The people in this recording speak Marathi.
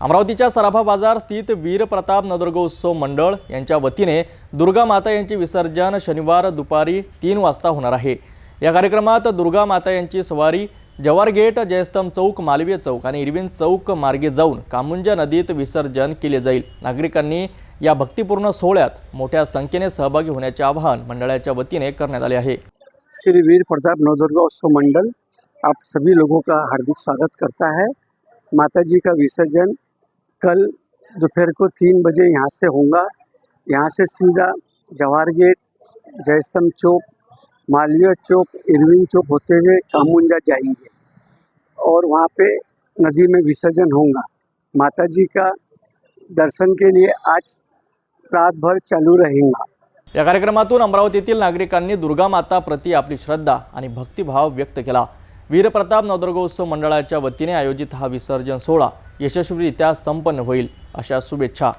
अमरावतीच्या सराफा बाजार स्थित वीर प्रताप नवदुर्गोत्सव मंडळ यांच्या वतीने दुर्गा माता यांचे विसर्जन शनिवार दुपारी तीन वाजता होणार आहे. या कार्यक्रमात दुर्गा माता यांची सवारी जवार गेट जयस्तंभ चौक मालवीय चौक आणि इरविन चौक मार्गे जाऊन कामुंजा नदीत विसर्जन केले जाईल. नागरिकांनी या भक्तिपूर्ण सोहळ्यात मोठ्या संख्येने सहभागी होण्याचे आवाहन मंडळाच्या वतीने करण्यात आले आहे. श्री वीर प्रताप नवदुर्गोत्सव मंडल आप सभी लोगों का हार्दिक स्वागत करता है। माता जी का विसर्जन कल दोपहर को तीन बजे यहाँ से होगा यहाँ से सीधा जवाहर गेट, जयस्तंभ चौक, मालवीय चौक, इरविन चौक होते हुए कामुंजा जाएँगे और वहाँ पे नदी में विसर्जन होगा माता जी का दर्शन के लिए आज रात भर चालू रहेगा। या कार्यक्रमातून अमरावतीतील नागरिकांनी दुर्गा माता प्रति आपली श्रद्धा आणि भक्तिभाव व्यक्त केला। वीरप्रताप नवदुर्गोत्सव मंडळाच्या वतीने आयोजित हा विसर्जन सोहळा यशस्वीरित्या संपन्न होईल अशा शुभेच्छा